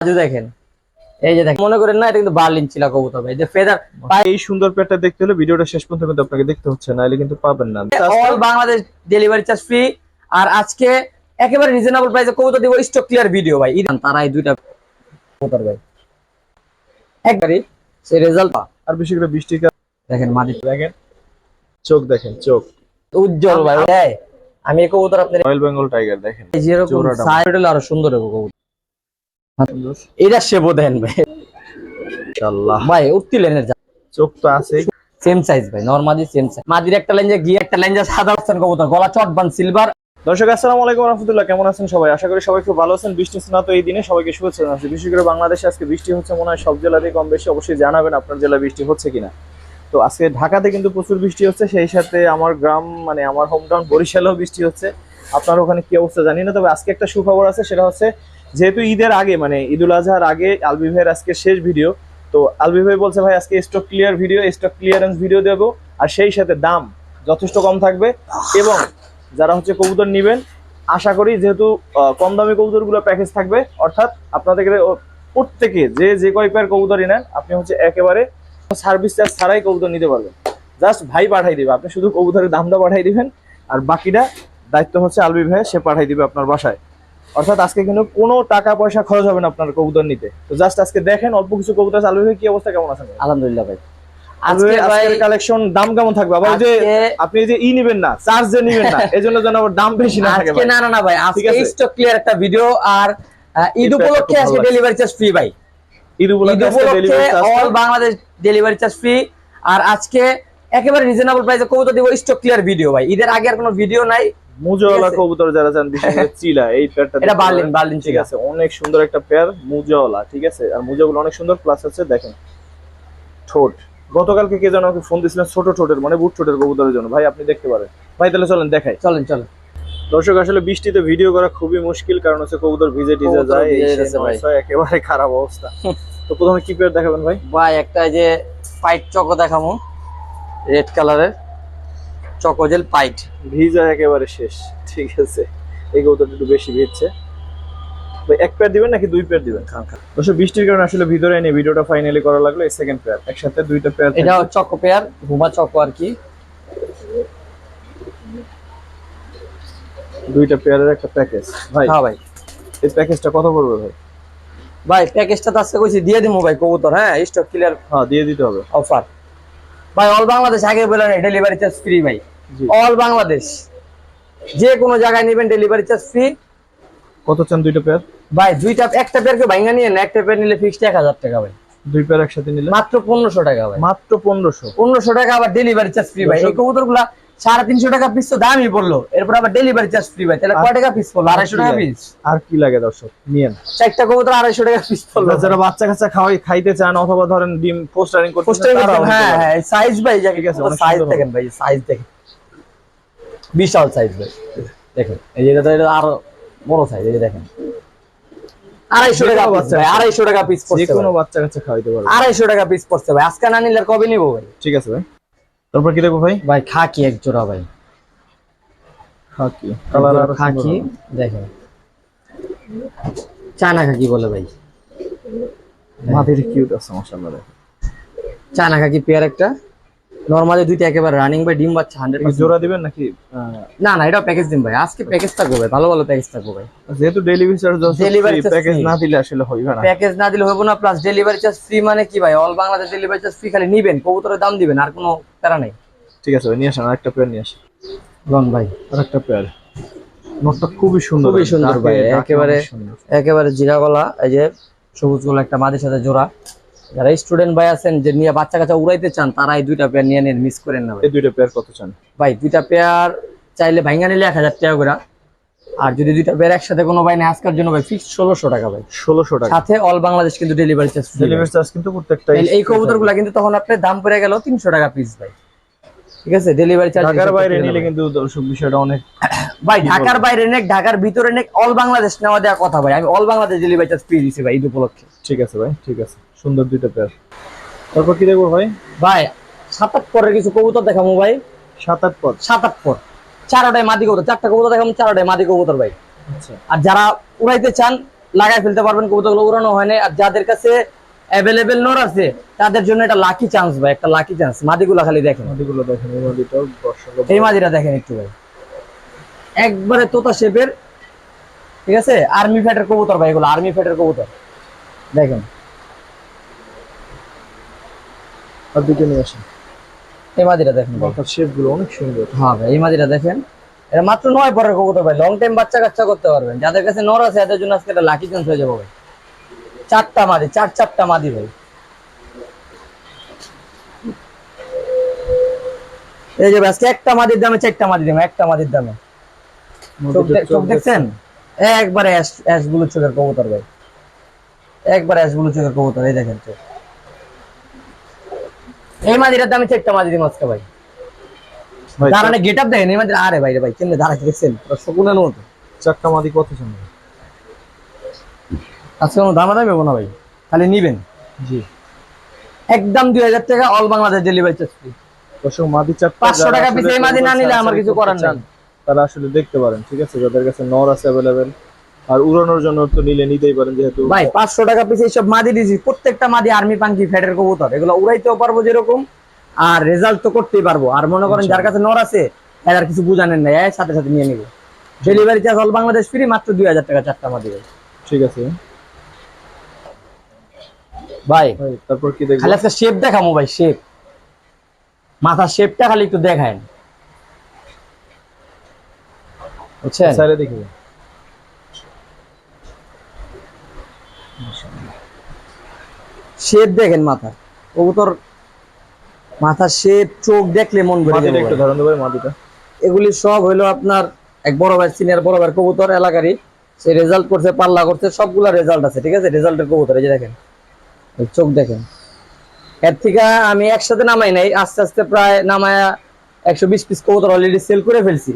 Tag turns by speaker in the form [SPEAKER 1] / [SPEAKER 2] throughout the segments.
[SPEAKER 1] দেখেন এই যে দেখেন মনে করেন না এটা কিন্তু বার্লিন চিলা কবুতর ভাই। এই যে ফেদার
[SPEAKER 2] এই সুন্দর পেয়ারটা দেখতে হলে ভিডিওটা শেষ পর্যন্ত কিন্তু আপনাকে দেখতে হচ্ছে নাহলে কিন্তু পাবেন না।
[SPEAKER 1] All Bangladesh delivery charge free আর আজকে একেবারে রিজনেবল প্রাইসে কবুতর দিব স্টক ক্লিয়ার ভিডিও ভাই। ইদান তারা এই দুইটা কবুতর ভাই। একবারই সেই রেজাল্ট
[SPEAKER 2] আর বেশি করে বৃষ্টি
[SPEAKER 1] দেখেন মাটি
[SPEAKER 2] দেখেন। চোখ দেখেন চোখ।
[SPEAKER 1] উজ্জ্বল ভাই আমি কবুতর আপনার
[SPEAKER 2] রয়্যাল বেঙ্গল টাইগার দেখেন।
[SPEAKER 1] এই যেরকম। সাইড আরও সুন্দর হবে কবুতর। এটা দেন ভাই
[SPEAKER 2] ইনশাআল্লাহ।
[SPEAKER 1] ভাই উঠতি লেনের
[SPEAKER 2] চোখ তো আছেই
[SPEAKER 1] সেম সাইজ ভাই নরমালি সেম সাইজ মাদির একটা লেঞ্জে গিয়ে একটা লেঞ্জে সাদা অপশন কবুতর গলা চটবান সিলভার
[SPEAKER 2] দর্শক আসসালামু আলাইকুম রহমতুল্লাহ কেমন আছেন সবাই? আশা করি সবাই খুব ভালো আছেন। বৃষ্টি স্নাত এই দিনে সবাইকে শুভেচ্ছা জানাচ্ছি। বিশেষ করে বাংলাদেশে আজকে বৃষ্টি হচ্ছে মনে হয় সব জেলাতেই কম বেশি। অবশ্যই জানাবেন আপনার জেলায় বৃষ্টি হচ্ছে কিনা। তো আজকে ঢাকাতে কিন্তু প্রচুর বৃষ্টি হচ্ছে সেই সাথে আমার গ্রাম মানে আমার হোম টাউন বরিশালেও বৃষ্টি হচ্ছে। আপনার ওখানে কি অবস্থা জানি না তবে আজকে একটা সুখবর আছে সেটা হচ্ছে যেহেতু ঈদের আগে মানে ঈদুল আজহার আগে আলবি ভাইয়ের আজকে শেষ ভিডিও তো আলবি ভাই বলছে, ভাই, আজকে stock clear video stock clearance video দেবো। আর সেই সাথে দাম যথেষ্ট কম থাকবে এবং যারা হচ্ছে কবুতর নেবেন, আশা করি যেহেতু কম দামি কবুতরগুলো প্যাকেজ থাকবে, অর্থাৎ আপনাদের প্রত্যেকে যে যে কয় পেয়ার কবুতরই নেন, আপনি হচ্ছে একেবারে সার্ভিস চার্জ ছাড়াই কবুতর নিতে পারবেন। জাস্ট ভাই পাঠাই দিবে, আপনি শুধু কবুতরের দামটা পাঠাই দিবেন, আর বাকিটা দায়িত্ব হচ্ছে আলবি ভাই সে পাঠাই দিবে আপনার বাসায়। অর্থাৎ আজকে কিন্তু কোনো টাকা পয়সা খরচ হবে না আপনার কবুতর নিতে। তো জাস্ট আজকে দেখেন অল্প কিছু কবুতর। আলবি ভাই কি অবস্থা কেমন আছেন
[SPEAKER 1] আলহামদুলিল্লাহ ভাই।
[SPEAKER 2] আজকে
[SPEAKER 1] আজকে
[SPEAKER 2] কালেকশন দাম কেমন থাকবে? আবার যে আপনি যে ই নিবেন না চার্জ যে না এজন্য যেন আবার দাম বেশি না থাকে
[SPEAKER 1] না না না ভাই আজকে স্টক ক্লিয়ার একটা ভিডিও আর ঈদ
[SPEAKER 2] এটা
[SPEAKER 1] উপলক্ষে আজকে ডেলিভারি চার্জ ফ্রি ভাই।
[SPEAKER 2] ঈদ উপলক্ষে
[SPEAKER 1] all Bangladesh delivery charge free আর আজকে একেবারে রিজনেবল প্রাইসে কবুতর দিব স্টক ক্লিয়ার ভিডিও ভাই। ঈদের আগে আর কোনো ভিডিও নাই
[SPEAKER 2] মুজাওয়ালা কবুতর যারা চান বিশেষ করে চিলা এই পেয়ারটা
[SPEAKER 1] এটা বার্লিন বার্লিন
[SPEAKER 2] ঠিক আছে অনেক সুন্দর একটা পেয়ার মুজাওয়ালা ঠিক আছে? আর মুজাগুলো অনেক সুন্দর প্লাস আছে দেখেন ঠোঁট। গতকালকে কে যেন আমাকে ফোন দিয়েছিলেন ছোট ঠোঁটের মানে বুট ঠোঁটের কবুতরের জন্য। ভাই আপনি দেখতে পারেন। ভাই তাহলে চলেন দেখাই।
[SPEAKER 1] চলেন চলেন।
[SPEAKER 2] দর্শক আসলে বৃষ্টিতে ভিডিও করা খুবই মুশকিল কারণ হচ্ছে কবুতর ভিজে টিজে যায়
[SPEAKER 1] ভাই।
[SPEAKER 2] একেবারে খারাপ অবস্থা। তো প্রথমে কি পেয়ার দেখাবেন ভাই?
[SPEAKER 1] ভাই একটা এই যে পাইট চকো দেখামু রেড কালারের চকোজেল পাইট।
[SPEAKER 2] ভিজা একেবারে শেষ ঠিক আছে। এই কবুতরটা একটু বেশি ভিজছে। ভাই এক পেয়ার দিবেন নাকি দুই পেয়ার দিবেন? দর্শক বৃষ্টির কারণে আসলে ভিতরে এনে ভিডিওটা ফাইনালি করা লাগল এই সেকেন্ড পেয়ার একসাথে দুইটা পেয়ার
[SPEAKER 1] এটা চকো পেয়ার ঘুমা চকো আর কি।
[SPEAKER 2] দুইটা পেয়ারের একটা প্যাকেজ ভাই
[SPEAKER 1] হ্যাঁ ভাই।
[SPEAKER 2] এই প্যাকেজটা কত পড়বে ভাই?
[SPEAKER 1] ভাই প্যাকেজটা তো আজকে কইছি দিয়ে দিমু ভাই কবুতর হ্যাঁ? স্টক ক্লিয়ার
[SPEAKER 2] হ্যাঁ দিয়ে দিতে হবে।
[SPEAKER 1] অফার ভাই অল বাংলাদেশ আগে বলে ডেলিভারি চার্জ ফ্রি ভাই। অল বাংলাদেশ যে কোনো জায়গায় নেবেন ডেলিভারি চার্জ ফ্রি
[SPEAKER 2] কত চান দুইটা পেয়ার
[SPEAKER 1] ভাই দুইটা একটা পেয়ারকে ভাঙা নিয়ে না একটা পেয়ার নিলে ফিক্সড এক হাজার টাকা ভাই।
[SPEAKER 2] দুই পেয়ার একসাথে নিলে?
[SPEAKER 1] মাত্র পনেরোশো টাকা ভাই।
[SPEAKER 2] মাত্র পনেরোশো?
[SPEAKER 1] পনেরোশো টাকা আবার ডেলিভারি চার্জ ফ্রি ভাই। এই কবুতরগুলা সাড়ে তিনশো টাকা পিস তো দামই পড়ল। এরপর আবার ডেলিভারি চার্জ ফ্রি ভাই। তাহলে কয় টাকা পিস পড়ল? আড়াইশো টাকা পিস
[SPEAKER 2] আর কি লাগে দর্শক? নিয়েন।
[SPEAKER 1] চারটা কবুতর আড়াইশো টাকা পিস পড়ল।
[SPEAKER 2] যারা বাচ্চা কাচ্চা খাওয়াই খাইতে চান অথবা ধরেন ডিম পোস্টারিং করতে
[SPEAKER 1] হ্যাঁ হ্যাঁ সাইজ ভাই যাকে
[SPEAKER 2] ঠিক আছে,
[SPEAKER 1] সাইজ দেখেন ভাই সাইজ দেখেন। বিশাল সাইজ ভাই। দেখেন এই যে এটা আরও বড় সাইজ এই যে দেখেন। আড়াইশো টাকা
[SPEAKER 2] বাচ্চা
[SPEAKER 1] ভাই আড়াইশো টাকা পিস
[SPEAKER 2] যে কোনো বাচ্চা কাচ্চা খাওয়াইতে পারবে।
[SPEAKER 1] আড়াইশো টাকা পিস পড়ছে ভাই। আজকে না নিলে আর কবে নিবো ভাই?
[SPEAKER 2] ঠিক আছে ভাই। তারপর কি দেখব ভাই?
[SPEAKER 1] ভাই খাকি এক জোড়া ভাই।
[SPEAKER 2] খাকি। কালার আর
[SPEAKER 1] খাকি দেখেন। চায়না খাকি বলে ভাই।
[SPEAKER 2] মাটির কিউট আছে মাশাআল্লাহ দেখেন।
[SPEAKER 1] চায়না খাকি পেয়ার একটা। নর্মালি দুইটা একেবারে রানিং ভাই ডিম বাচ্চা হান্ড্রেড
[SPEAKER 2] কি জোড়া দিবেন নাকি?
[SPEAKER 1] না না এটা প্যাকেজ দিন ভাই। আজকে প্যাকেজ থাকব ভাই ভালো ভালো প্যাকেজ থাকবে ভাই।
[SPEAKER 2] যেহেতু ডেলিভারি চার্জ
[SPEAKER 1] charge
[SPEAKER 2] প্যাকেজ না দিলে আসলে হইবে না।
[SPEAKER 1] প্যাকেজ না দিলে হবে না প্লাস ডেলিভারি চার্জ ফ্রি মানে কি ভাই? All Bangladesh delivery charge free খালি নিবেন কবুতরের দাম দিবেন আর কোনো প্যারা নেই।
[SPEAKER 2] ঠিক আছে ভাই নিয়ে আসেন আরেকটা পেয়ার নিয়ে আসেন।
[SPEAKER 1] লন ভাই।
[SPEAKER 2] আরেকটা পেয়ার নোটটা খুবই সুন্দর
[SPEAKER 1] খুবই সুন্দর ভাই, একেবারে একেবারে জিরা গলা এই যে সবুজ গলা একটা মাদের সাথে জোড়া। যারা স্টুডেন্ট ভাই আছেন যে নিয়ে বাচ্চা কাচ্চা উড়াইতে চান তারা এই দুইটা পেয়ার নিয়ে নেন মিস করেন না
[SPEAKER 2] এই দুইটা পেয়ার কত চান?
[SPEAKER 1] ভাই দুইটা পেয়ার চাইলে ভাইঙ্গা নিলে এক হাজার টাকা করে। আর যদি দুইটা পেয়ার একসাথে কোনো ভাই নেই আজকের জন্য ভাই ফিক্স ষোলোশো টাকা ভাই।
[SPEAKER 2] ষোলোশো টাকা।
[SPEAKER 1] সাথে অল বাংলাদেশ কিন্তু ডেলিভারি চার্জ
[SPEAKER 2] ডেলিভারি চার্জ কিন্তু প্রত্যেকটা
[SPEAKER 1] এই কবুতরগুলা কিন্তু তখন আপনার দাম পড়ে গেল তিনশো টাকা পিস ভাই। ঠিক আছে? ডেলিভারি চার্জ
[SPEAKER 2] ঢাকার বাইরে নিলে কিন্তু দর্শক বিষয়টা অনেক
[SPEAKER 1] ভাই ঢাকার বাইরে নেক ঢাকার ভিতরে নেক অল বাংলাদেশ নেওয়া দেওয়া কথা ভাই। আমি all Bangladesh delivery charge free দিছি ভাই ঈদ উপলক্ষে।
[SPEAKER 2] ঠিক আছে ভাই ঠিক আছে। সুন্দর দুইটা পেয়ার তারপর কি দেখব ভাই?
[SPEAKER 1] ভাই সাত আট পরের কিছু কবুতর দেখাবো ভাই।
[SPEAKER 2] সাত আট পদ
[SPEAKER 1] সাত আট পর। চারোটায় মাদি কবুতর চারটা কবুতর দেখাবো চারোটায় মাদি কবুতর ভাই।
[SPEAKER 2] আচ্ছা।
[SPEAKER 1] আর যারা উড়াইতে চান লাগাই ফেলতে পারবেন কবুতরগুলো উড়ানো হয় না আর যাদের কাছে অ্যাভেলেবেল নর আছে তাদের জন্য এটা লাকি চান্স ভাই একটা লাকি চান্স মাদিগুলো খালি দেখেন।
[SPEAKER 2] মাদিগুলো দেখেন এই মাদিটাও দর্শক
[SPEAKER 1] এই মাদিটা দেখেন একটু ভাই। একবারে তোতা শেপের ঠিক আছে? আর্মি ফ্যাটের কবুতর ভাই এগুলো আর্মি ফ্যাটের কবুতর। দেখেন।
[SPEAKER 2] আর দুটো নিয়ে আসেন।
[SPEAKER 1] এই মাদিটা দেখেন ভাই।
[SPEAKER 2] শেপগুলো অনেক সুন্দর।
[SPEAKER 1] হ্যাঁ ভাই এই মাদিটা দেখেন। এটা মাত্র নয় পরের কবুতর ভাই। লং টাইম বাচ্চা কাচ্চা করতে পারবেন। যাদের কাছে নর আছে এদের জন্য আজকে একটা লাকি চান্স হয়ে যাব ভাই। চারটা মাদি চার চারটা মাদি ভাই। এই যে আজকে একটা মাদির দামে চারটা মাদি দেবো একটা মাদির দামে। চোখ দেখছেন? একবারে অ্যাশ অ্যাশগুলো চোখের কবুতর ভাই। একবারে অ্যাশগুলো চোখের কবুতর এই দেখেন চোখ। এই মাদিটার দামে চারটা মাদি দিব আজকে ভাই। দাঁড়ানে গেট আপ দেখেন এই মাদির আরে ভাই রে ভাই কেমনে দাঁড়াতে দেখছেন শকুনের মতো।
[SPEAKER 2] চারটা মাদি কত সুন্দর
[SPEAKER 1] আজকে কোনো দামাদামি হব না ভাই খালি নিবেন।
[SPEAKER 2] জি।
[SPEAKER 1] একদম দুই হাজার টাকা all Bangladesh delivery charge free
[SPEAKER 2] দর্শক মাদি চারটা
[SPEAKER 1] 500 টাকা
[SPEAKER 2] আসলে
[SPEAKER 1] পিছে এই মাদি না নিলে আমার কিছু করার নেই।
[SPEAKER 2] তারা আসলে দেখতে পারেন ঠিক আছে? যাদের কাছে নর আছে অ্যাভেলেবেল আর উড়ানোর জন্য তো নিলে নিতেই পারেন যেহেতু
[SPEAKER 1] ভাই পাঁচশো টাকা পিছে এইসব মাদি দিছি। প্রত্যেকটা মাদি আর্মি পাঙ্কি ফ্যাটের কবুতর। এগুলো উড়াইতেও পারব যেরকম আর রেজাল্ট তো করতেই পারব। আর মনে করেন যার কাছে নর আছে এর কিছু বুঝানেন নাই। এর সাথে সাথে নিয়ে নিবো। Delivery charge all Bangladesh free মাত্র দুই হাজার টাকা চারটা মাদি
[SPEAKER 2] ঠিক আছে।
[SPEAKER 1] ভাই
[SPEAKER 2] তারপর কি দেখব?
[SPEAKER 1] খালি আজকে শেপ দেখামো ভাই শেপ মাথার শেপটা খালি একটু দেখায় বুঝছেন?
[SPEAKER 2] সাইডে দেখি।
[SPEAKER 1] শেপ দেখেন মাথা কবুতর মাথার শেপ চোখ দেখলে মন ভরে যাবে
[SPEAKER 2] একটু। ধরেন ভাই মাদিটা
[SPEAKER 1] এগুলি সব হইল আপনার এক বড় ভাই সিনিয়র বড় ভাই কবুতর এলাকারই। সে রেজাল্ট করছে পাল্লা করছে সবগুলা রেজাল্ট আছে ঠিক আছে? রেজাল্টের কবুতর এই যে দেখেন। চোখ দেখেন। এর থেকে আমি একসাথে নামাই নাই আস্তে আস্তে প্রায় নামায়া একশো বিশ পিস কবুতর অলরেডি সেল করে ফেলছি।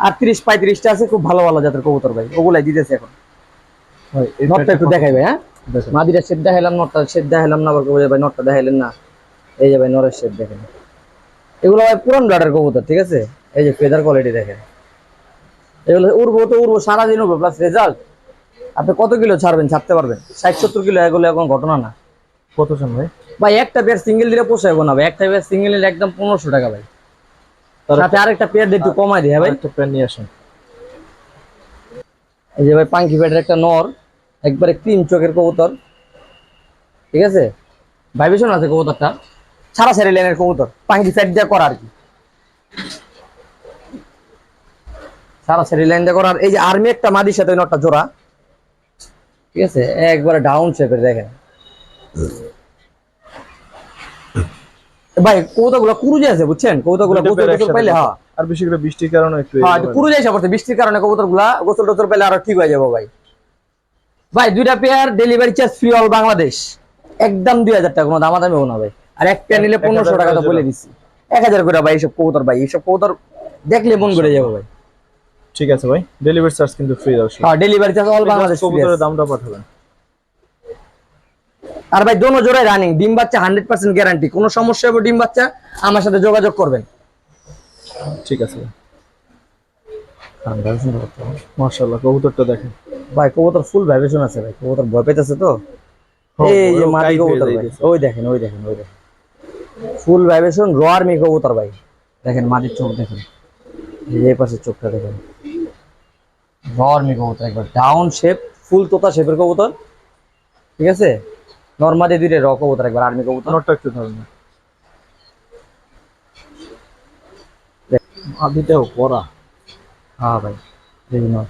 [SPEAKER 1] আর তিরিশ পঁয়ত্রিশটা আছে খুব ভালো ভালো জাতের কবুতর ভাই ওগুলাই দিতেছে এখন। নটটা একটু দেখাই ভাই হ্যাঁ। মাদিরা শেড দেখাইলাম নটটা শেড দেখাইলাম না আবার ভাই নটটা দেখাইলেন না। এই যে ভাই নরের শেড দেখেন। এগুলো ভাই পুরান ব্লাডের কবুতর ঠিক আছে? এই যে ফেদার কোয়ালিটি দেখেন। এগুলো উড়বো তো উড়বো সারাদিন উড়বো প্লাস রেজাল্ট আপনি কত কিলো ছাড়বেন ছাড়তে পারবেন? ষাট সত্তর কিলো এগুলো এখন ঘটনা না।
[SPEAKER 2] কত ভাই?
[SPEAKER 1] ভাই একটা পেয়ার সিঙ্গেল দিলে পোষাইবো না ভাই। একটা পেয়ার সিঙ্গেল নিলে একদম পনেরোশো টাকা ভাই। সাথে আরেকটা পেয়ার একটু কমাই দিই হ্যাঁ ভাই?
[SPEAKER 2] একটা প্যান নিয়ে আসেন।
[SPEAKER 1] এই যে ভাই পাঙ্কি পেটের একটা নর। একবারে ক্রিম চোখের কবুতর। ঠিক আছে? ভাইবেশন আছে কবুতরটা। সারা সারি লাইনের কবুতর। পাঙ্কি ফ্যাট দিয়ে করা আর কি। সারা সারি লাইন দিয়ে করার এই যে আর্মি একটা মাদির সাথে নটটা জোড়া। ঠিক আছে? একবারে ডাউন শেপের দেখেন। ভাই কবুতরগুলো কুরুজে আছে বুঝছেন? কবুতরগুলো
[SPEAKER 2] দুটো
[SPEAKER 1] গোসল টোসল পাইলে হ্যাঁ।
[SPEAKER 2] আর বেশি করে বৃষ্টির কারণে একটু
[SPEAKER 1] হ্যাঁ কুরুজে এসে পড়ছে বৃষ্টির কারণে কবুতরগুলা গোসল টোসল পেলে আরও ঠিক হয়ে যাব ভাই। ভাই দুইটা pair delivery charge free all Bangladesh একদম দুই হাজার টাকা কোনো দামাদামি হব না ভাই। আর এক পেয়ার নিলে পনেরোশো টাকা তো বলে দিচ্ছি এক হাজার করে ভাই এইসব কবুতর ভাই এইসব কবুতর দেখলে মন করে যাব ভাই।
[SPEAKER 2] ঠিক আছে ভাই ডেলিভারি চার্জ কিন্তু ফ্রি দর্শক।
[SPEAKER 1] হ্যাঁ ডেলিভারি চার্জ অল বাংলাদেশ
[SPEAKER 2] কবুতরের দামটা পাঠাবেন।
[SPEAKER 1] আর ভাই দোনো জোড়াই রানিং ডিম বাচ্চা হান্ড্রেড পার্সেন্ট গ্যারান্টি কোনো সমস্যা হবে ডিম বাচ্চা? আমার সাথে যোগাযোগ করবেন।
[SPEAKER 2] ঠিক আছে মাশাআল্লাহ কবুতরটা দেখেন।
[SPEAKER 1] ভাই কবুতর ফুল ভাইব্রেশন আছে ভাই কবুতর ভয় পেতেছে তো।
[SPEAKER 2] হ্যাঁ,
[SPEAKER 1] এই যে মাটি কবুতর ওই দেখেন ওই দেখেন ওই দেখেন। ফুল ভাইব্রেশন রোয়ার মি কবুতর ভাই। দেখেন মাটির চোখ দেখেন। এই এই চোখটা দেখেন। রোয়ার মি কবুতর একবার ডাউন শেপ ফুল তোতা শেপের কবুতর। ঠিক আছে? নর্মালি দুইটা র কবুতর একবার আর্মি কবুতর।
[SPEAKER 2] নটটা একটু ধরেন না। আদিটাও পরা।
[SPEAKER 1] হ্যাঁ ভাই দেখি নর।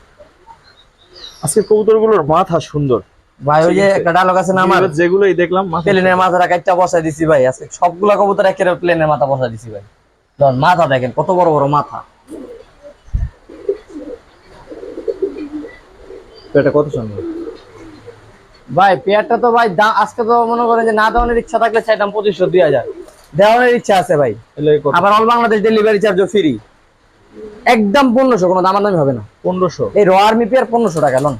[SPEAKER 2] আজকে কবুতরগুলোর মাথা সুন্দর।
[SPEAKER 1] ভাই ওই যে একটা ডায়লগ আছে না আমার?
[SPEAKER 2] যেগুলোই দেখলাম মাথা
[SPEAKER 1] প্লেনের মাথাটা কাটটা বসাই দিছি ভাই আজকে সবগুলা কবুতর একেবারে প্লেনের মাথা বসাই দিছি ভাই। ধরুন মাথা দেখেন কত বড় বড় মাথা।
[SPEAKER 2] এটা কত সুন্দর?
[SPEAKER 1] ভাই পেয়ারটা তো ভাই দা- আজকে তো মনে করেন যে না দেওয়ানোর ইচ্ছা থাকলে চাইতাম পঁচিশশো দুই হাজার। দেওয়ানোর ইচ্ছা আছে ভাই। আবার অল বাংলাদেশ ডেলিভারি চার্জও ফ্রি একদম পনেরোশো কোনো দামাদামি হবে না।
[SPEAKER 2] পনেরোশো?
[SPEAKER 1] এই র আর্মি পেয়ার পনেরোশো টাকা লোন।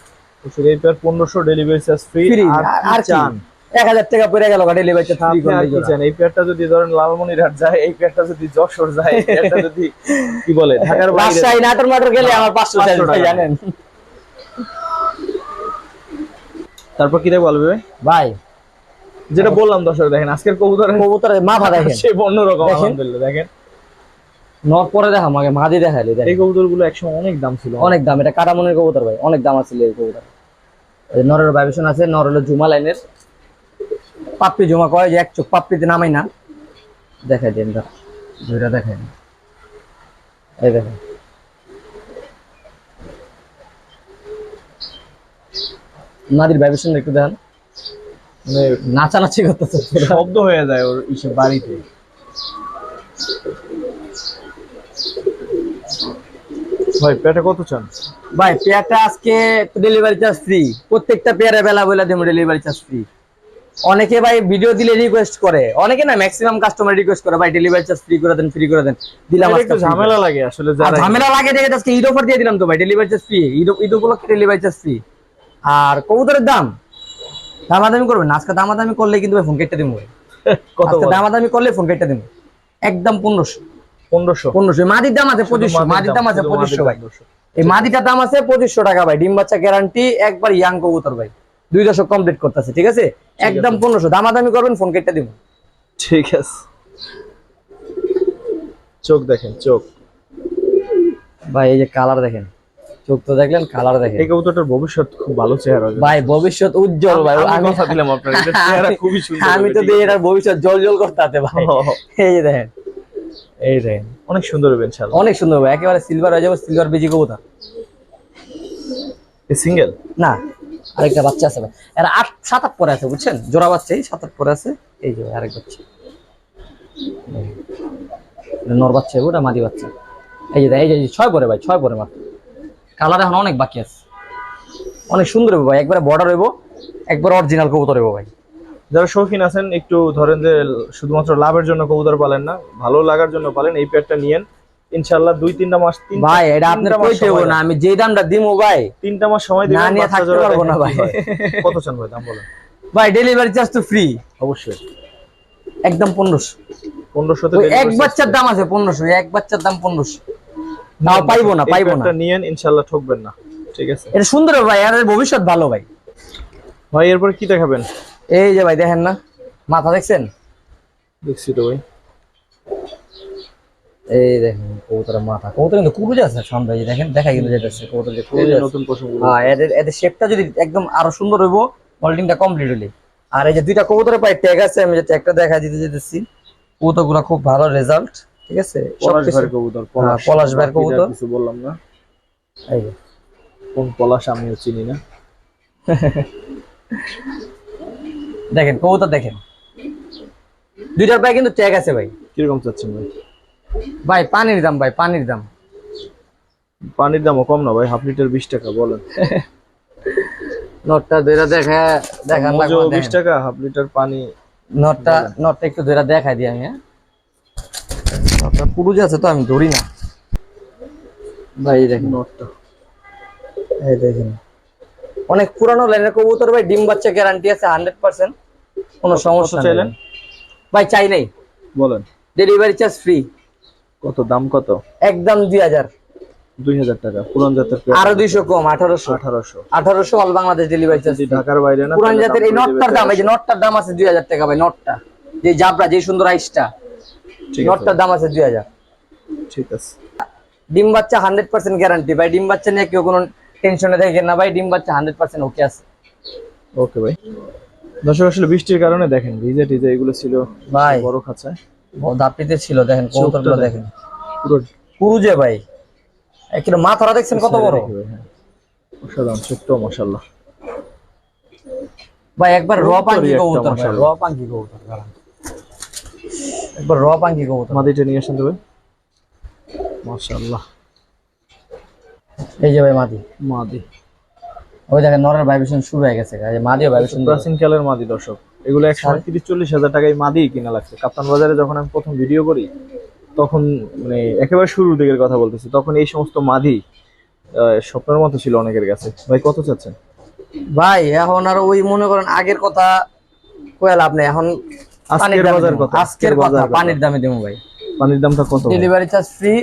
[SPEAKER 2] এই পেয়ার পনেরোশো ডেলিভারি চার্জ ফ্রি
[SPEAKER 1] ফ্রি
[SPEAKER 2] আর চান?
[SPEAKER 1] এক হাজার টাকা পড়ে গেল ডেলিভারি চার্জ
[SPEAKER 2] এই পেয়ারটা যদি ধরেন লালমনিরহাট যায় এই পেয়ারটা যদি যশোর যায় পেয়ারটা যদি কি বলে? ঢাকার বাইরে
[SPEAKER 1] রাজশাহী নাটোর নাটোর গেলে আমার পাঁচশো
[SPEAKER 2] 500
[SPEAKER 1] চার্জ ভাই
[SPEAKER 2] টাকা।
[SPEAKER 1] জানেন।
[SPEAKER 2] তারপর কি দেখব আলবি ভাই? যেটা বললাম দর্শক দেখেন আজকের কবুতরের
[SPEAKER 1] কবুতরের মাথা দেখেন।
[SPEAKER 2] সে অন্যরকম। আলহামদুলিল্লাহ দেখেন।
[SPEAKER 1] নর পরে দেখা আমাকে মাদি দেখাইলি
[SPEAKER 2] এই কবুতরগুলো একসময় অনেক দাম ছিল।
[SPEAKER 1] অনেক দাম এটা কাটামনের কবুতর ভাই অনেক দাম আছে এই কবুতর। নরের ভাইবেশন আছে নর হলো জুমা লাইনের। পাপ্পি জুমা কয় যে এক চোখ পাপ্পিতে নামাই না। দেখাই দিন দা দুইটা দেখাই। এই দেখেন। নাদির ভাইবেশন একটু দেখান।
[SPEAKER 2] মানে
[SPEAKER 1] নাচানাচি করতেছে।
[SPEAKER 2] শব্দ হয়ে যায় ওর ইসে বাড়িতে। ভাই পেটে কত চান?
[SPEAKER 1] ভাই পেয়ারটা আজকে ডেলিভারি চার্জ ফ্রি প্রত্যেকটা পেয়ারে বেলা বলে দেবো ডেলিভারি চার্জ ফ্রি অনেকে ভাই ভিডিও দিলে রিকোয়েস্ট করে। অনেকে না ম্যাক্সিমাম কাস্টমার রিকোয়েস্ট করে ভাই ডেলিভারি চার্জ ফ্রি করে দেন ফ্রি করে দেন। দিলাম
[SPEAKER 2] একটু ঝামেলা লাগে আসলে যারা
[SPEAKER 1] ঝামেলা লাগে দেখে আজকে ঈদ অফার দিয়ে দিলাম তো ভাই delivery charge free Eid Eid উপলক্ষে ডেলিভারি চার্জ ফ্রি আর কবুতরের দাম? দামাদামি করবেন আজকে দামাদামি করলে কিন্তু ভাই ফোন কেটে দিব।
[SPEAKER 2] কত
[SPEAKER 1] দামাদামি করলে ফোন কেটে দিব। একদম পনেরোশো।
[SPEAKER 2] পনেরোশো।
[SPEAKER 1] পনেরোশো। মাদির দাম আছে পঁচিশশো। মাদির দাম আছে পঁচিশশো ভাই। এই মাদিটার দাম আছে পঁচিশশো টাকা ভাই। ডিম বাচ্চা গ্যারান্টি একবার ইয়াং কবুতর ভাই। দুই দশক কমপ্লিট করতেছে ঠিক আছে? একদম পনেরোশো। দামাদামি করবেন ফোন কেটে দিব
[SPEAKER 2] ঠিক আছে। চোখ দেখেন চোখ।
[SPEAKER 1] ভাই এই যে কালার দেখেন। চোখ তো দেখলেন কালার দেখেন।
[SPEAKER 2] এই কবুতরটার ভবিষ্যৎ খুব ভালো চেহারা
[SPEAKER 1] ভাই ভবিষ্যৎ উজ্জ্বল ভাই।
[SPEAKER 2] আমি
[SPEAKER 1] আমি
[SPEAKER 2] কথা দিলাম আপনার এটা চেহারা খুবই সুন্দর
[SPEAKER 1] আমি তো? এটার ভবিষ্যৎ জল জল করতে ভাই। এই যে দেখেন। এই দেখেন
[SPEAKER 2] অনেক সুন্দর হবে ইনশাআল্লাহ।
[SPEAKER 1] অনেক সুন্দর ভাই একেবারে সিলভার হয়ে যাবে সিলভার বেজি কবুতর।
[SPEAKER 2] এই সিঙ্গেল
[SPEAKER 1] না আরেকটা বাচ্চা আছে ভাই। এরা আট সাত আট পরে আছে বুঝছেন? জোড়া বাচ্চাই সাত আট পরে আছে। এই যে আরেক বাচ্চা। নর বাচ্চা ওটা মাদি বাচ্চা। এই যে এই যে এই যে ছয় পরে ভাই ছয় পরে মাত্র। কালার এখন অনেক বাকি আছে। অনেক সুন্দর হবে ভাই একবারে বর্ডার হইব একবার অরিজিনাল কবুতর হইব ভাই।
[SPEAKER 2] যারা শৌখিন আছেন একটু ধরেন যে শুধুমাত্র লাভের জন্য কবুতর পালেন না ভালো লাগার জন্য পালেন এই পেয়ারটা নিয়েন। ইনশাআল্লাহ দুই তিনটা মাস
[SPEAKER 1] ভাই এটা
[SPEAKER 2] মাস
[SPEAKER 1] কইতে হইব না আমি যেই দামটা দিমু ভাই
[SPEAKER 2] তিনটা মাস সময় দিবেন
[SPEAKER 1] না নিয়ে থাকতে পারব না ভাই।
[SPEAKER 2] কত চান ভাই দাম বলেন?
[SPEAKER 1] ভাই ডেলিভারি চার্জ তো ফ্রি
[SPEAKER 2] অবশ্যই।
[SPEAKER 1] একদম পনেরোশো।
[SPEAKER 2] পনেরোশো
[SPEAKER 1] ওই এক বাচ্চার দাম আছে পনেরোশো এক বাচ্চার দাম পনেরোশো। তাও পাইবো না পাইবো না।
[SPEAKER 2] নিয়েন ইনশাআল্লাহ ঠকবেন না। ঠিক আছে।
[SPEAKER 1] এটা সুন্দর হবে ভাই এর ভবিষ্যৎ ভালো ভাই।
[SPEAKER 2] ভাই এরপর কি দেখাবেন?
[SPEAKER 1] এই যে ভাই দেখেন না মাথা দেখছেন?
[SPEAKER 2] দেখছি তো ভাই।
[SPEAKER 1] এই দেখেন কবুতরের মাথা। কবুতর কিন্তু কুরুজ আছে সামনে এই দেখেন দেখা কিন্তু যেতেছে কবুতর যে কুরুজ আছে।
[SPEAKER 2] নতুন প্রসঙ্গ
[SPEAKER 1] হ্যাঁ এদের এদের শেপটা যদি একদম আরও সুন্দর হইব হোল্ডিংটা কমপ্লিট হইলে। আর এই যে দুইটা কবুতরের পায়ে ট্যাগ আছে আমি যে ট্যাগটা দেখা দিতে যেতেছি। কবুতরগুলো খুব ভালো রেজাল্ট ঠিক আছে?
[SPEAKER 2] পলাশ ভাইয়ের কবুতর
[SPEAKER 1] হ্যাঁ, পলাশ। ভাইয়ের
[SPEAKER 2] বাকিটা
[SPEAKER 1] কবুতর।
[SPEAKER 2] কিছু বললাম না।
[SPEAKER 1] এই
[SPEAKER 2] কোন পলাশ আমিও চিনি না।
[SPEAKER 1] দেখেন কবুতর দেখেন। দুইটার পায়ে কিন্তু ট্যাগ আছে ভাই।
[SPEAKER 2] কীরকম চাচ্ছেন ভাই?
[SPEAKER 1] ভাই পানির দাম ভাই পানির দাম।
[SPEAKER 2] পানির দামও কম না ভাই হাফ লিটার বিশ টাকা বলেন।
[SPEAKER 1] নটটা দুইটা দেখা দেখান লাগবে
[SPEAKER 2] বিশ টাকা হাফ লিটার পানি।
[SPEAKER 1] নটটা নটটা একটু দুইটা দেখাই দিই আমি হ্যাঁ। নটটা পুরুজ আছে তো আমি ধরি না। ভাই দেখেন।
[SPEAKER 2] নটটা।
[SPEAKER 1] এই দেখেন। অনেক পুরানো লাইনের কবুতর ভাই ডিম বাচ্চা গ্যারান্টি আছে হান্ড্রেড পার্সেন্ট কোনো সমস্যা
[SPEAKER 2] চাইলেন?
[SPEAKER 1] ভাই। চাই নাই
[SPEAKER 2] বলেন।
[SPEAKER 1] ডেলিভারি চার্জ ফ্রি
[SPEAKER 2] কত দাম কত?
[SPEAKER 1] একদম দুই হাজার।
[SPEAKER 2] দুই হাজার টাকা পুরান জাতের
[SPEAKER 1] আরও দুইশো কম আঠারোশো।
[SPEAKER 2] আঠারোশো।
[SPEAKER 1] আঠারোশো অল বাংলাদেশ ডেলিভারি চার্জ
[SPEAKER 2] ঢাকার বাইরে না
[SPEAKER 1] পুরান জাতের এই নটটার দাম এই যে নটটার দাম আছে দুই হাজার টাকা ভাই নটটা। যে জাবরা যে সুন্দর আইসটা নটটার দাম আছে দুই হাজার।
[SPEAKER 2] ঠিক আছে।
[SPEAKER 1] ডিম বাচ্চা হান্ড্রেড পার্সেন্ট গ্যারান্টি ভাই ডিম বাচ্চা নিয়ে কেউ কোনো টেনশনে থাকে না ভাই ডিম বাচ্চা হান্ড্রেড পার্সেন্ট ওকে আছে।
[SPEAKER 2] ওকে ভাই। দর্শক আসলে বৃষ্টির কারণে দেখেন ভিজে টিজে এগুলো ছিল
[SPEAKER 1] ভাই।
[SPEAKER 2] বড় খাঁচায়।
[SPEAKER 1] দাপিতে ছিল দেখেন কবুতরগুলো দেখেন।
[SPEAKER 2] পুরো
[SPEAKER 1] ভাই। একটু মাথাটা দেখছেন কত বড়?
[SPEAKER 2] হ্যাঁ। অসাধারণ ছোট্ট
[SPEAKER 1] ভাই একবার র
[SPEAKER 2] একটা
[SPEAKER 1] কবুতর র পাঙ্কি কবুতর একবার র পাঙ্কি কবুতর।
[SPEAKER 2] মাদিটা নিয়ে আসেন তো ভাই। মাশাল্লাহ
[SPEAKER 1] এই যে ভাই মাদি।
[SPEAKER 2] মাদি।
[SPEAKER 1] ওই দেখেন নরের ভাইব্রেশন শুরু হয়ে গেছে মাদিও ভাইব্রেশন
[SPEAKER 2] প্রাচীন কালের মাদি দর্শক। এগুলো একশো তিরিশ চল্লিশ হাজার টাকায় মাদি কিনা লাগছে। কাপ্তান বাজারে যখন আমি প্রথম ভিডিও করি তখন মানে একেবারে শুরুর দিকের কথা বলতেছি তখন এই সমস্ত মাদি স্বপ্নের মতো ছিল অনেকের কাছে। ভাই কত চাচ্ছেন?
[SPEAKER 1] ভাই এখন আর ওই মনে করেন আগের কথা কয়ে লাভ নেই। এখন
[SPEAKER 2] আজকের বাজার। কত
[SPEAKER 1] আজকের
[SPEAKER 2] বাজার
[SPEAKER 1] পানির দামে দেবো ভাই।
[SPEAKER 2] পানির দামটা কত
[SPEAKER 1] ডেলিভারি চার্জ ফ্রি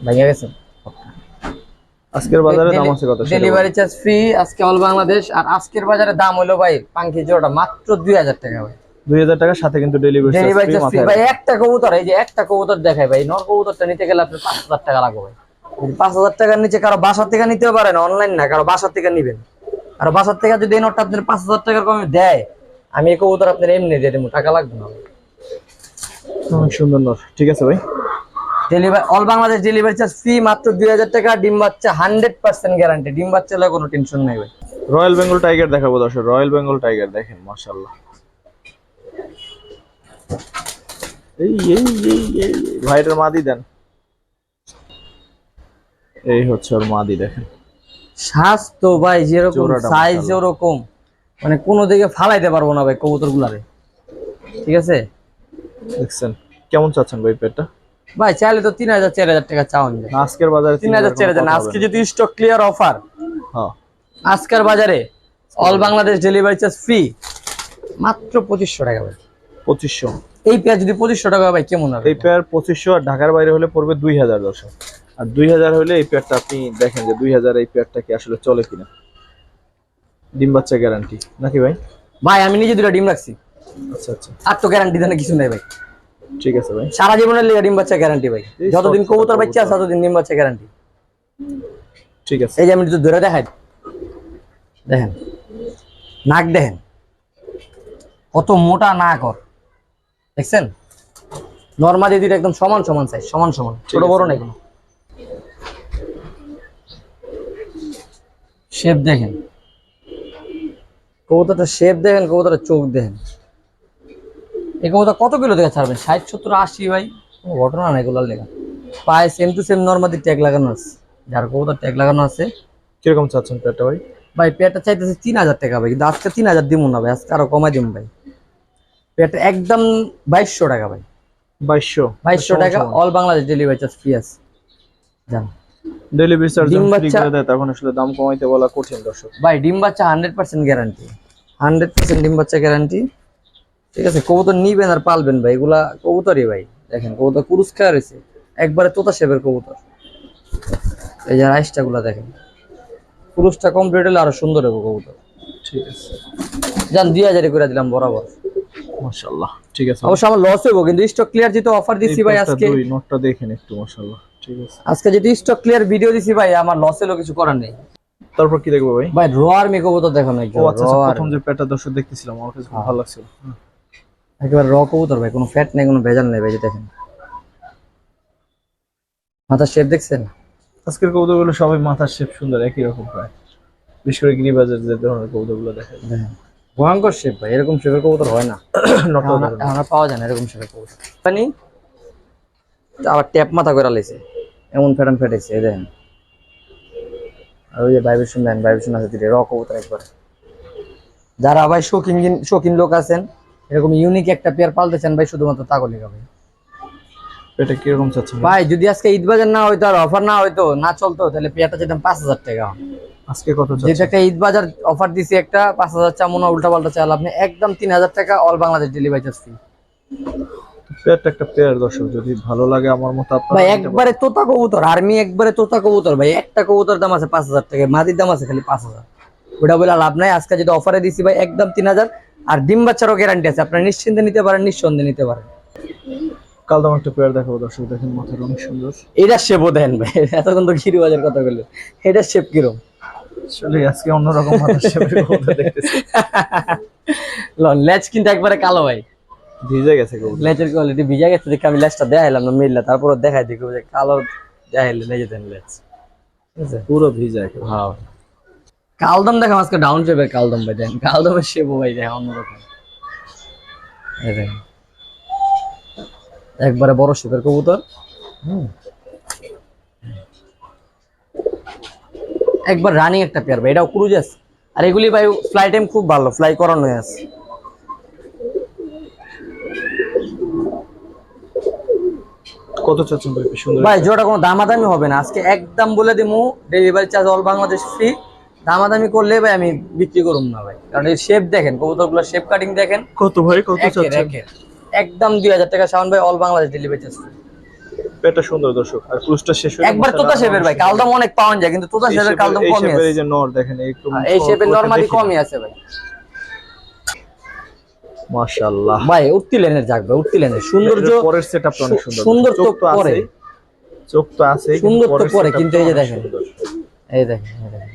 [SPEAKER 1] ভাইয়া গেছে।
[SPEAKER 2] আজকের বাজারে দাম আছে কত?
[SPEAKER 1] ডেলিভারি চার্জ ফ্রি আজকে অল বাংলাদেশ আর আজকের বাজারে দাম হলো ভাই পাঙ্কি জোড়া মাত্র দুই হাজার টাকা ভাই।
[SPEAKER 2] দুই হাজার টাকার সাথে কিন্তু ডেলিভারি
[SPEAKER 1] চার্জ ফ্রি ভাই একটা কবুতর এই যে একটা কবুতর দেখাই ভাই নর কবুতরটা নিতে গেলে আপনি পাঁচ হাজার টাকা লাগবে পাঁচ হাজার টাকার নিচে কারও বাসা থেকে নিতে পারেন অনলাইন না কারও বাসা থেকে নিবেন। আর বাসার থেকে যদি এই নোটটা আপনার পাঁচ হাজার টাকার কমে দেয় আমি এই কবুতর আপনার এমনি দিয়ে দেবো টাকা লাগবে না
[SPEAKER 2] অনেক সুন্দর নর ঠিক আছে ভাই?
[SPEAKER 1] Delivery all Bangladesh delivery charge free মাত্র দুই হাজার টাকা ডিম বাচ্চা হান্ড্রেড পার্সেন্ট গ্যারান্টি ডিম বাচ্চা হলে কোনো টেনশন নাই ভাই।
[SPEAKER 2] রয়্যাল বেঙ্গল টাইগার দেখাবো দর্শক রয়্যাল বেঙ্গল টাইগার দেখেন মাশাআল্লাহ। এই এই এই এই ভাইটার মাদি দেন। এই হচ্ছে ওর মাদি দেখেন।
[SPEAKER 1] স্বাস্থ্য ভাই যেরকম সাইজ ওরকম মানে কোনো দিকে ফালাইতে পারব না ভাই কবুতর গুলারে ঠিক আছে?
[SPEAKER 2] দেখছেন কেমন চাচ্ছেন ভাই পেটটা?
[SPEAKER 1] ভাই চাইলে তো তিন হাজার চার হাজার টাকা চাওয়ান যায়।
[SPEAKER 2] আজকের বাজারে
[SPEAKER 1] তিন হাজার চার হাজার আজকে যদি স্টক ক্লিয়ার অফার
[SPEAKER 2] হ্যাঁ।
[SPEAKER 1] আজকের বাজারে all Bangladesh delivery charge free মাত্র পঁচিশশো টাকা ভাই।
[SPEAKER 2] পঁচিশশো।
[SPEAKER 1] এই পেয়ার যদি পঁচিশশো টাকা ভাই কেমন হবে?
[SPEAKER 2] এই পেয়ার পঁচিশশো আর ঢাকার বাইরে হলে পড়বে দুই হাজার দর্শক আর দুই হাজার হলে এই পেয়ারটা আপনি দেখেন যে দুই হাজার এই পেয়ারটা কি আসলে চলে কিনা। ডিম বাচ্চা গ্যারান্টি নাকি ভাই?
[SPEAKER 1] ভাই আমি নিজে দুটো ডিম রাখছি।
[SPEAKER 2] আচ্ছা আচ্ছা।
[SPEAKER 1] আর তো গ্যারান্টি দেন কিছু নেই ভাই।
[SPEAKER 2] ঠিক আছে ভাই।
[SPEAKER 1] সারা জীবনের লেগে ডিম বাচ্চা গ্যারান্টি ভাই। যতদিন কবুতর। বাচ্চা আছে ততদিন ডিম বাচ্চা গ্যারান্টি
[SPEAKER 2] ঠিক আছে।
[SPEAKER 1] এই যে আমি যদি ধরে দেখাই। দেখেন। নাক দেখেন। কত মোটা নাক ওর। দেখছেন? নর্মালি দুটো একদম সমান সমান সাইজ সমান সমান। ছোট বড় নাই কোনো। শেপ দেখেন। কবুতরটা শেপ দেখেন কবুতরের চোখ দেখেন। কবুতর কত কিলো থেকে ছাড়বেন? ষাট সত্তর আশি ভাই? কোনো ঘটনা নাই এগুলোর লেখা। পায়ে same to same normally tag লাগানো আছে। যার কবুতর ট্যাগ লাগানো আছে।
[SPEAKER 2] কীরকম চাচ্ছেন পেয়ারটা ভাই?
[SPEAKER 1] ভাই পেয়ারটা চাইতেছে তিন হাজার টাকা ভাই কিন্তু আজকে তিন হাজার দিব না ভাই আজকে আরও কমাই দিব ভাই। পেয়ারটা একদম বাইশশো টাকা ভাই।
[SPEAKER 2] বাইশশো?
[SPEAKER 1] বাইশশো টাকা all Bangladesh delivery charge free আছে। জান।
[SPEAKER 2] ডেলিভারি চার্জ
[SPEAKER 1] ডিম বাচ্চা-
[SPEAKER 2] তখন আসলে দাম কমাইতে বলা কঠিন দর্শক।
[SPEAKER 1] ভাই ডিম বাচ্চা hundred percent guarantee hundred percent ডিম বাচ্চা গ্যারান্টি ঠিক আছে কবুতর নিবেন আর পালবেন ভাই এগুলা কবুতরই ভাই। দেখেন কবুতর পুরস্কার রয়েছে একবারে তোতা শেপের কবুতর। এই যে রাইসটা গুলা দেখেন। পুরুষটা কমপ্লিট হলে আরও সুন্দর হবে কবুতর।
[SPEAKER 2] ঠিক আছে।
[SPEAKER 1] যান দুই হাজারই করে দিলাম বরাবর।
[SPEAKER 2] মাশাআল্লাহ ঠিক আছে।
[SPEAKER 1] অবশ্য আমার লস হইব কিন্তু স্টক ক্লিয়ার যেহেতু অফার দিছি ভাই আজকে
[SPEAKER 2] দুই নোটটা দেখেন একটু মাশাআল্লাহ ঠিক আছে।
[SPEAKER 1] আজকে যদি স্টক ক্লিয়ার ভিডিও দিছি ভাই আমার লস হলো কিছু করার নেই।
[SPEAKER 2] তারপর কি দেখব ভাই?
[SPEAKER 1] ভাই র আর মেকো তো দেখো না
[SPEAKER 2] ও আচ্ছা আচ্ছা, প্রথম যে পেয়ারটা দর্শক দেখতেছিলাম আমার কাছে ভালো লাগছিল।
[SPEAKER 1] একেবারে র কবুতর ভাই কোনো ফ্যাট নেই কোনো ভেজাল নেই ভাই যে দেখেন। মাথার শেপ দেখছেন?
[SPEAKER 2] আজকের কবুতরগুলো সবাই মাথার শেপ সুন্দর একই রকম প্রায়। বিশেষ করে গিরিবাজের যে ধরনের কবুতরগুলো দেখে
[SPEAKER 1] দেখেন ভয়ঙ্কর শেপ ভাই এরকম শেপের কবুতর হয় না। আর পাওয়া যায় না এরকম শেপের কবুতর। পানি? আবার ট্যাপ মাথা করে লাইছে। এমন ফেটান ফেটেছে এই দেখেন। আর ওই যে ভাইব্রেশন দেন ভাইব্রেশন আছে দিলে র কবুতর একবার। যারা ভাই শৌখিন শৌখিন লোক আছেন এরকম ইউনিক একটা পেয়ার পালতে চান ভাই শুধুমাত্র তাকলি ভাই
[SPEAKER 2] পেটে কীরকম চাচ্ছেন ভাই?
[SPEAKER 1] যদি আজকে ঈদ বাজার না হইতো আর অফার না হইতো না চলতো তাহলে পেয়ারটা যেতাম পাঁচ হাজার টাকা।
[SPEAKER 2] আজকে কত চাচ্ছেন?
[SPEAKER 1] একটা ঈদ বাজার অফার দিছি একটা পাঁচ হাজার চামুনা উল্টা পাল্টা চাল আপনি একদম তিন হাজার টাকা all Bangladesh delivery charge free
[SPEAKER 2] পেয়ারটা একটা পেয়ার দর্শক যদি ভালো লাগে আমার মতো আপনারা
[SPEAKER 1] ভাই একবারে তোতা কবুতর আর্মি একবারে তোতা কবুতর ভাই একটা কবুতর দাম আছে পাঁচ হাজার টাকা মাদির দাম আছে খালি পাঁচ হাজার। ওটা বলে লাভ নাই আজকে যদি অফারে দিছি ভাই একদম তিন হাজার আর ডিম বাচ্চারও গ্যারান্টি আছে। আপনারা নিশ্চিন্তে নিতে পারেন নিঃসন্দেহে নিতে পারেন।
[SPEAKER 2] পারেন। কাল দাম একটা পেয়ার দেখাবো দর্শক দেখেন মাথার অনেক সুন্দর।
[SPEAKER 1] এটা শেপও দেন ভাই এতক্ষণ তো ঘিরু বাজার কথা বলল। এটা শেপ কিরম?
[SPEAKER 2] আসলে আজকে অন্যরকম মাথার শেপের দেখতেছি।
[SPEAKER 1] লন লেজ কিন্তু একবারে কালো ভাই।
[SPEAKER 2] ভিজে গেছে
[SPEAKER 1] লেজের কোয়ালিটি ভিজে গেছে দেখে আমি লেজটা দেখাইলাম না মিললে। তারপর দেখাই দেখো যে কালো দেখাইলে লেজে দেন লেজ। ঠিক আছে?
[SPEAKER 2] পুরো ভিজা
[SPEAKER 1] হ্যাঁ। কালদম দেখাম আজকে ডাউন শেপের কালদম ভাই দেন কালদমের শেপও ভাই দেখা অন্যরকম। একবারে বড় শেপের কবুতর। একবার রানিং একটা পেয়ার ভাই এটাও ক্রুজ আছে। আর এগুলি ভাই ফ্লাই টাইম খুব ভালো ফ্লাই করানো আছে।
[SPEAKER 2] কত চাচ্ছেন ভাই? সুন্দর
[SPEAKER 1] ভাই জোড়া কোনো দামাদামি হবে না। আজকে একদম বলে দিমু delivery charge all Bangladesh free দামাদামি করলে ভাই আমি বিক্রি করুম না ভাই। কারণ এই শেপ দেখেন কবুতরগুলো শেপ কাটিং দেখেন।
[SPEAKER 2] কত ভাই কত
[SPEAKER 1] একদম দুই হাজার টাকা সাউন্ড ভাই অল বাংলাদেশ ডেলিভারি চার্জ
[SPEAKER 2] সুন্দর দর্শক আর ক্রুজটা শেষ হয়ে
[SPEAKER 1] একবার তোতা শেপের ভাই কালদম অনেক পাওয়া যায় কিন্তু তোতা শেপের কালদম কমই আছে।
[SPEAKER 2] এই যে নর দেখেন একটু
[SPEAKER 1] হ্যাঁ, এই শেপের নরমালি কমই আছে ভাই।
[SPEAKER 2] মাশাআল্লাহ।
[SPEAKER 1] ভাই উঠতি লেনের ভাই উঠতি লেনের। সৌন্দর্য
[SPEAKER 2] পরের সেটআপটা অনেক সুন্দর।
[SPEAKER 1] সুন্দর তো পরে।
[SPEAKER 2] চোখ তো আছে
[SPEAKER 1] সুন্দর তো পরে, কিন্তু এই যে দেখেন। এই দেখেন এই দেখেন, এই দেখেন।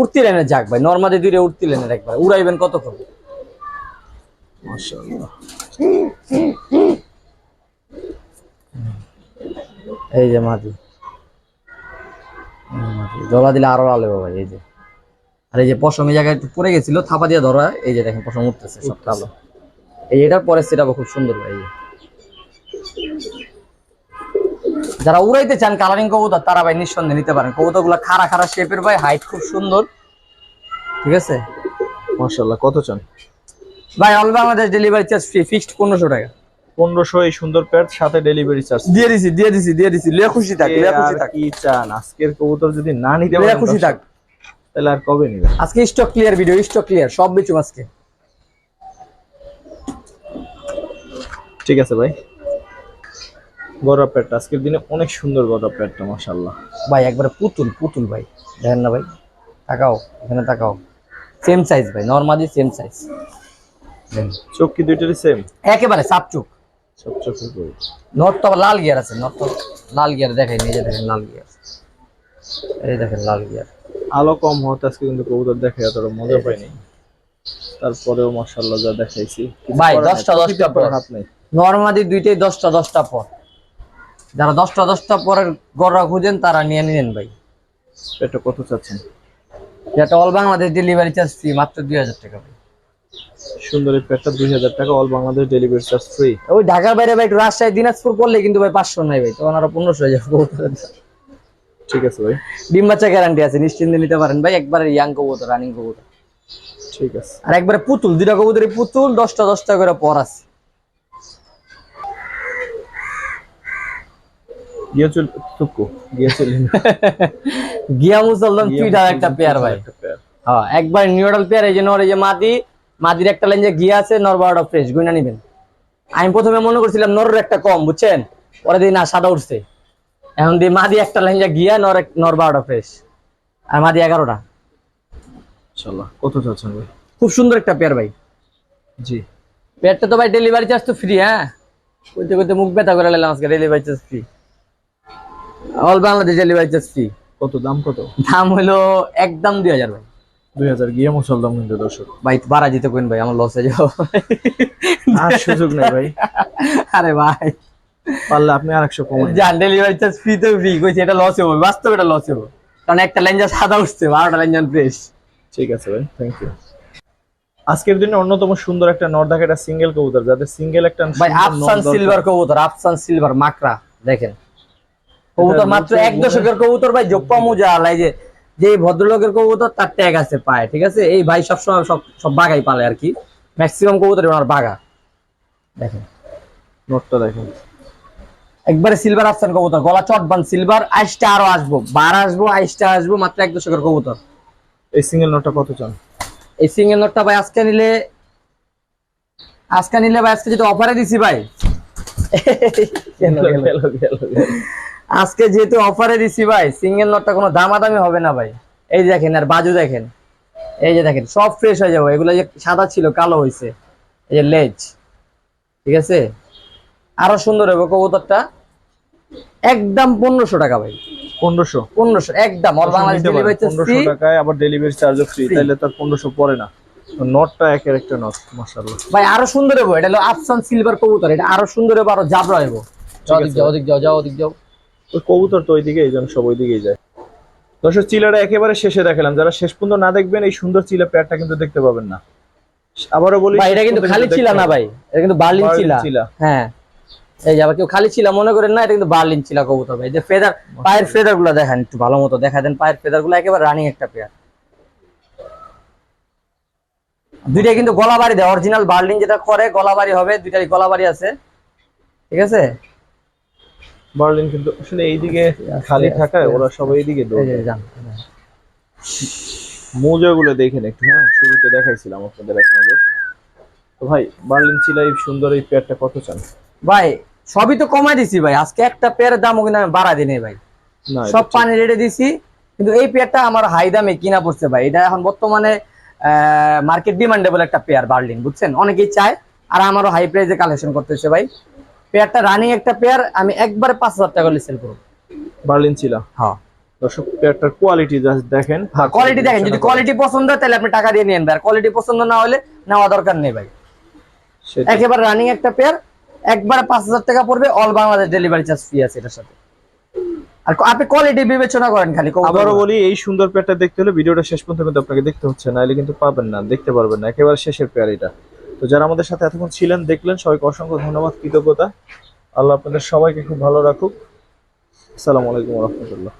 [SPEAKER 1] উঠতি লেনের যাক ভাই নরমালি দুইটা উঠতি লেনের একবার, উড়াইবেন কতক্ষণ? এই যে মাটি। জলা দিলে আরও আলো ভাই, এই যে। আর এই যে পশম এই জায়গায় একটু পড়ে গেছিল, থাপা দিয়ে ধরা, এই যে দেখেন পশম উঠতেছে, সব কালো। এই এটার পরে সেটা খুব সুন্দর ভাই। যারা উড়াইতে চান কালারিং কবুতর তারা ভাই নিঃসন্দেহে নিতে পারেন। কবুতরগুলা খাড়া খাড়া শেপের ভাই হাইট খুব সুন্দর। ঠিক আছে?
[SPEAKER 2] মাশাআল্লাহ কত চান?
[SPEAKER 1] ভাই all Bangladesh delivery charge free fixed পনেরোশো টাকা।
[SPEAKER 2] পনেরোশো এই সুন্দর প্যাড সাথে ডেলিভারি চার্জ
[SPEAKER 1] দিয়ে দিছি দিয়ে দিছি দিয়ে দিছি। লিয়া খুশি থাক লিয়া খুশি থাক।
[SPEAKER 2] কি চান? আজকের কবুতর যদি না নিতে
[SPEAKER 1] লিয়া
[SPEAKER 2] পারেন
[SPEAKER 1] খুশি থাক।
[SPEAKER 2] তাহলে আর কবে নিবেন
[SPEAKER 1] আজকে stock clear video stock clear সব বেচুম আজকে।
[SPEAKER 2] ঠিক আছে ভাই। গররা প্যাডটা আজকের দিনে অনেক সুন্দর গররা প্যাডটা মাশাআল্লাহ।
[SPEAKER 1] ভাই একবারে পুতুল পুতুল ভাই। দেখেন না ভাই তাকাও এখানে তাকাও। সেম সাইজ ভাই নর্মালি সেম সাইজ
[SPEAKER 2] চোখ কি দুইটারই সেম
[SPEAKER 1] একেবারে সাপচুক
[SPEAKER 2] সব চোখের
[SPEAKER 1] নট তো লাল গিয়ার আছে নট তো লাল গিয়ার দেখাই নিজে দেখেন লাল গিয়ার এই দেখেন লাল গিয়ার
[SPEAKER 2] আলো কম হতে আজকে কিন্তু কবুতর দেখে এতটা মজা পাইনি। তারপরেও মাশাআল্লাহ যা দেখাইছি
[SPEAKER 1] ভাই,
[SPEAKER 2] করার নাই,
[SPEAKER 1] দশটা
[SPEAKER 2] প্রতিটা
[SPEAKER 1] দশটা
[SPEAKER 2] পর
[SPEAKER 1] পর।
[SPEAKER 2] হাত নেই।
[SPEAKER 1] নর্মালি দুইটাই দশটা দশটা পর। যারা দশটা দশটা পরের গড়া খুঁজেন তারা নিয়ে নিলেন ভাই।
[SPEAKER 2] এটা কত চাচ্ছেন?
[SPEAKER 1] যেটা all Bangladesh delivery charge free মাত্র দুই হাজার টাকা ভাই।
[SPEAKER 2] সুন্দর এই প্যাডটা দুই হাজার টাকা all Bangladesh delivery charge free
[SPEAKER 1] ওই ঢাকার বাইরে ভাই একটু রাজশাহী দিনাজপুর পড়লে কিন্তু ভাই পাঁচশো নাই ভাই তখন আরও পনেরোশো হয়ে যাবে।
[SPEAKER 2] ঠিক আছে ভাই।
[SPEAKER 1] ডিম বাচ্চা গ্যারান্টি আছে নিশ্চিন্তে নিতে পারেন ভাই একবারে ইয়াং কবুতর রানিং কবুতর।
[SPEAKER 2] ঠিক আছে।
[SPEAKER 1] আর একবারে পুতুল দুটা কবুতরের পুতুল দশটা দশটা করে পর আছে।
[SPEAKER 2] গিয়েছিল টুকু গিয়েছিল।
[SPEAKER 1] গিয়া মুসলমান টুইটার একটা পেয়ার ভাই। হ্যাঁ একবার নিউডাল পেয়ার এই যে নর এই যে মাদি মাদির একটা লাইন যে গিয়া আছে নর বারোটা ফ্রেশ গুইনা নিবেন। আমি প্রথমে মনে করছিলাম নরের একটা কম বুঝছেন? পরে দিন না সাদা উঠছে। এখন দিয়ে মাদি একটা লাইন যে গিয়া নর নর বারোটা ফ্রেশ আর মাদি এগারোটা।
[SPEAKER 2] ইনশাআল্লাহ কত চাচ্ছেন ভাই?
[SPEAKER 1] খুব সুন্দর একটা পেয়ার ভাই।
[SPEAKER 2] জি।
[SPEAKER 1] পেয়ারটা তো ভাই ডেলিভারি চার্জ তো ফ্রি হ্যাঁ? কইতে কইতে মুখ ব্যথা করে নিলাম আজকে delivery charge free all Bangladesh delivery charge free
[SPEAKER 2] কত? দাম কত?
[SPEAKER 1] দাম হলো একদম দুই হাজার ভাই।
[SPEAKER 2] দুই হাজার গিয়ে মুসলদাম কিন্তু দর্শক।
[SPEAKER 1] ভাই বাড়া যেতে কোন ভাই আমার লস হয়ে যাব।
[SPEAKER 2] আর সুযোগ নেই ভাই।
[SPEAKER 1] আরে ভাই।
[SPEAKER 2] পারলে আপনি আর একশো কমাই
[SPEAKER 1] জান ডেলিভারি চার্জ ফ্রি তো ফ্রি কইছে এটা লস হবে বাস্তব এটা লস হবে। কারণ একটা যা সাদা উঠছে বারোটা যান ফ্রেশ
[SPEAKER 2] ঠিক আছে ভাই থ্যাংক ইউ আজকের দিনে অন্যতম সুন্দর একটা নর্দাক একটা সিঙ্গেল কবুতর যাদের সিঙ্গেল একটা
[SPEAKER 1] ভাই আফসান সিলভার কবুতর আফসান সিলভার মাকড়া দেখেন। কবুতর মাত্র এক দশকের কবুতর ভাই জপ্পা মুজা আলাই যে যে ভদ্রলোকের কবুতর তার ট্যাগ আছে পায় ঠিক আছে? এই ভাই সবসময় সব সব বাগাই পালে আর কি। ম্যাক্সিমাম কবুতর ওনার বাগা দেখেন।
[SPEAKER 2] নটটা দেখেন।
[SPEAKER 1] একবারে সিলভার আফসান কবুতর গলা চটবান সিলভার আইসটা আরও আসব বার আসব আইসটা আসব মাত্র এক দশকের কবুতর।
[SPEAKER 2] এই সিঙ্গেল নোটটা কত চান?
[SPEAKER 1] এই সিঙ্গেল নোটটা ভাই আজকে নিলে আজকে নিলে ভাই আজকে যেটা অফারে দিছি ভাই। গেল?
[SPEAKER 2] গেল, গেল, গেল।
[SPEAKER 1] আজকে যেহেতু অফারে দিছি ভাই সিঙ্গেল নোটটা কোনো দামাদামি হবে না ভাই। এই দেখেন আর বাজু দেখেন। এই যে দেখেন সব ফ্রেশ হয়ে যাব। এগুলো যে সাদা ছিল কালো হয়েছে এই যে লেজ ঠিক আছে? আরও সুন্দর হবে কবুতরটা। একদম পনেরোশো টাকা ভাই।
[SPEAKER 2] পনেরোশো?
[SPEAKER 1] পনেরোশো একদম। অল বাংলাদেশ ডেলিভারি
[SPEAKER 2] পনেরোশো টাকায় আবার ডেলিভারি চার্জও ফ্রি
[SPEAKER 1] Free।
[SPEAKER 2] তাহলে তার পনেরোশো পড়ে না। নটটা একের একটা নট মাসাল্লাহ
[SPEAKER 1] ভাই আরও সুন্দর হব। এটা হলো আফসান সিলভার কবুতর। এটা আরও সুন্দর হব আরও জাবরা হব। যাও ওদিক যাও যাও ওদিক যাও।
[SPEAKER 2] কবুতর তো ওইদিকে এই জন্য সব ওইদিকেই যায়। দর্শক চিলাটা একেবারে শেষে দেখালাম। যারা শেষ পর্যন্ত না দেখবেন এই সুন্দর চিলা পেয়ারটা কিন্তু দেখতে পাবেন না। আবারও বলি
[SPEAKER 1] এটা কিন্তু খালি ছিল না ভাই এটা কিন্তু বার্লিন
[SPEAKER 2] চিলা।
[SPEAKER 1] হ্যাঁ। এই যে আবার কেউ খালি ছিলা মনে করেন না এটা কিন্তু বার্লিন ছিলা কবুতর ভাই। যে ফেদার পায়ের ফেদারগুলো দেখেন একটু ভালো মতো দেখা দেন। পায়ের ফেদারগুলো একেবারে রানিং একটা পেয়ার। দুইটা কিন্তু গলাবাড়ি দেয় অরিজিনাল বার্লিন যেটা করে গলাবাড়ি হবে দুইটাই গলাবাড়ি আছে। ঠিক আছে?
[SPEAKER 2] বার্লিন কিন্তু আসলে এইদিকে খালি থাকায় ওরা সবাই এইদিকে। মোজাগুলো দেখেন একটু হ্যাঁ শুরুতে দেখাইছিলাম আপনাদের এক নজর। তো ভাই বার্লিন চিলা এই সুন্দর এই পেয়ারটা কত চান?
[SPEAKER 1] ভাই সবই তো কমাই দিছি ভাই। আজকে একটা পেয়ারের দামও কিন্তু আমি বাড়া দিই নাই ভাই সব। পানি রেটে দিছি কিন্তু এই পেয়ারটা আমার হাই দামে কিনা পড়ছে ভাই। এটা এখন বর্তমানে মার্কেট ডিমান্ডেবল একটা পেয়ার বার্লিন বুঝছেন? অনেকেই চায় আর আমারও হাই প্রাইসে কালেকশন করতেছে ভাই। পেয়ারটা রানিং একটা পেয়ার আমি একবারে পাঁচ হাজার টাকা হলে সেল করব।
[SPEAKER 2] বার্লিন ছিল
[SPEAKER 1] হ্যাঁ।
[SPEAKER 2] দর্শক পেয়ারটার কোয়ালিটি জাস্ট দেখেন।
[SPEAKER 1] কোয়ালিটি দেখেন যদি কোয়ালিটি পছন্দ হয় তাহলে আপনি টাকা দিয়ে নিয়েন ভাই। আর কোয়ালিটি পছন্দ না হলে নেওয়া দরকার নেই ভাই। একেবারে রানিং একটা পেয়ার একবারে পাঁচ হাজার টাকা পড়বে all Bangladesh delivery charge free আছে এটার সাথে। আর আপনি কোয়ালিটি বিবেচনা করেন খালি
[SPEAKER 2] আবারও বলি এই সুন্দর পেয়ারটা দেখতে হলে ভিডিওটা শেষ পর্যন্ত কিন্তু আপনাকে দেখতে হচ্ছে নাহলে কিন্তু পাবেন না দেখতে পারবেন না। একেবারে শেষের পেয়ার এটা। তো যারা আমাদের সাথে এতক্ষণ ছিলেন, দেখলেন, সবাইকে অসংখ্য ধন্যবাদ, কৃতজ্ঞতা। আল্লাহ আপনাদের সবাইকে খুব ভালো রাখুক। আসসালামু আলাইকুম রহমতুল্লাহ।